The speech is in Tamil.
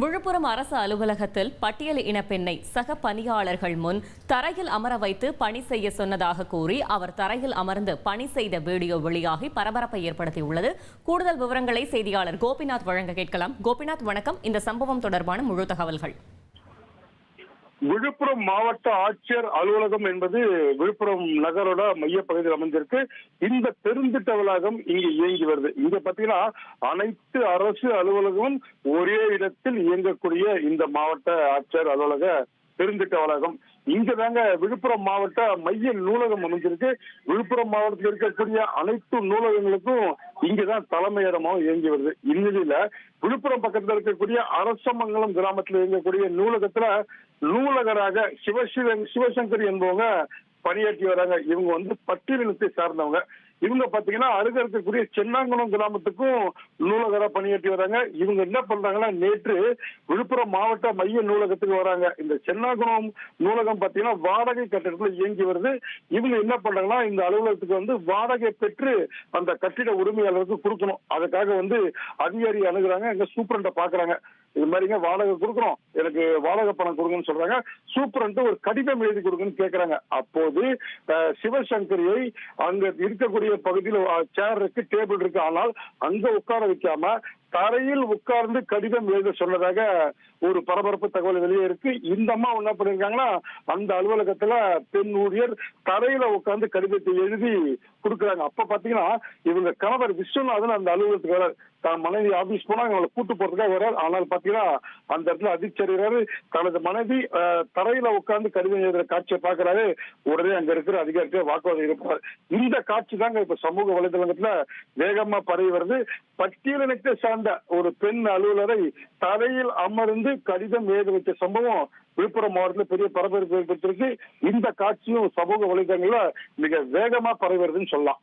விழுப்புரம் அரசு அலுவலகத்தில் பட்டியல் இன பெண்ணை சக பணியாளர்கள் முன் தரையில் அமர வைத்து பணி செய்ய சொன்னதாக கூறி அவர் தரையில் அமர்ந்து பணி செய்த வீடியோ வெளியாகி பரபரப்பை ஏற்படுத்தியுள்ளது. கூடுதல் விவரங்களை செய்தியாளர் கோபிநாத் வழங்க கேட்கலாம். கோபிநாத் வணக்கம். இந்த சம்பவம் தொடர்பான முழு தகவல்கள். விழுப்புரம் மாவட்ட ஆட்சியர் அலுவலகம் என்பது விழுப்புரம் நகரோட மையப்பகுதியில் அமைஞ்சிருக்கு இந்த பெருந்திட்ட வளாகம் இங்கு இயங்கி வருது. இங்க பாத்தீங்கன்னா அனைத்து அரசு அலுவலகமும் ஒரே இடத்தில் இயங்கக்கூடிய இந்த மாவட்ட ஆட்சியர் அலுவலக பெருந்திட்ட வளாகம். இங்கதாங்க விழுப்புரம் மாவட்ட மைய நூலகம் அமைஞ்சிருக்கு. விழுப்புரம் மாவட்டத்தில் இருக்கக்கூடிய அனைத்து நூலகங்களுக்கும் இங்கதான் தலைமையிடமாகவும் இயங்கி வருது. இந்நிலையில விழுப்புரம் பக்கத்துல இருக்கக்கூடிய அரசமங்கலம் கிராமத்தில் இயங்கக்கூடிய நூலகத்துல நூலகராக சிவசிவன் சிவசங்கர் என்பவங்க பணியாற்றி வராங்க இவங்க வந்து பட்டியலினத்தை சார்ந்தவங்க. இவங்க பாத்தீங்கன்னா அருக இருக்கக்கூடிய சென்னாங்குளம் கிராமத்துக்கும் நூலகரா பணியாற்றி வராங்க இவங்க என்ன பண்றாங்கன்னா நேற்று விழுப்புரம் மாவட்ட மைய நூலகத்துக்கு வராங்க. இந்த சென்னாங்குளம் நூலகம் பாத்தீங்கன்னா வாடகை கட்டிடத்துல இயங்கி வருது. இவங்க என்ன பண்றாங்கன்னா இந்த அலுவலகத்துக்கு வந்து வாடகை பெற்று அந்த கட்டிட உரிமையாளருக்கு கொடுக்கணும். அதுக்காக வந்து அதிகாரி அணுகுறாங்க. எங்க சூப்பரண்ட பாக்குறாங்க. இது மாதிரிங்க வாடகை கொடுக்குறோம். எனக்கு வாடகை பணம் கொடுங்கன்னு சொல்றாங்க. சூப்பரன்ட்டு ஒரு கடிதம் எழுதி கொடுங்கன்னு கேக்குறாங்க. அப்போது அஹ், சிவசங்கரியை அங்க இருக்கக்கூடிய பகுதியில் சேர் இருக்கு டேபிள் இருக்கு. ஆனால் அங்க உட்கார வைக்காம தரையில் உட்கார்ந்து கடிதம் எழுத சொன்னதாக ஒரு பரபரப்பு தகவல் வெளியே இருக்கு. இந்த அம்மா என்ன பண்ணிருக்காங்கன்னா அந்த அலுவலகத்துல பெண் ஊழியர் தரையில உட்கார்ந்து கடிதத்தை எழுதி கொடுக்குறாங்க. அப்ப பாத்தீங்கன்னா இவங்க கணவர் விஸ்வநாதன் அந்த அலுவலகத்துக்கு வரார் தான் மனைவி ஆபீஸ் போனா அவங்களை கூட்டு போறதுக்காக வரார் ஆனால் பாத்தீங்கன்னா அந்த இடத்துல அதிர்ச்சரிறாரு தனது மனைவி அஹ், தரையில உட்கார்ந்து கடிதம் எழுதுற காட்சியை பாக்குறாரு உடனே அங்க இருக்கிற அதிகாரிகள் வாக்குவாதம் இருப்பார். இந்த காட்சி தாங்க இப்ப சமூக வலைதளத்துல வேகமா பரவி வருது. பட்டியலினத்தை சார்ந்த ஒரு பெண் அலுவலரை தரையில் அமர்ந்து கடிதம் எழுத வைத்த சம்பவம் விழுப்புரம் மாவட்டத்தில் பெரிய பரபரப்பு ஏற்படுத்திருக்கு இந்த காட்சியும் சமூக வலைதளங்கள்ல மிக வேகமா பரவி வருதுன்னு சொல்லலாம்.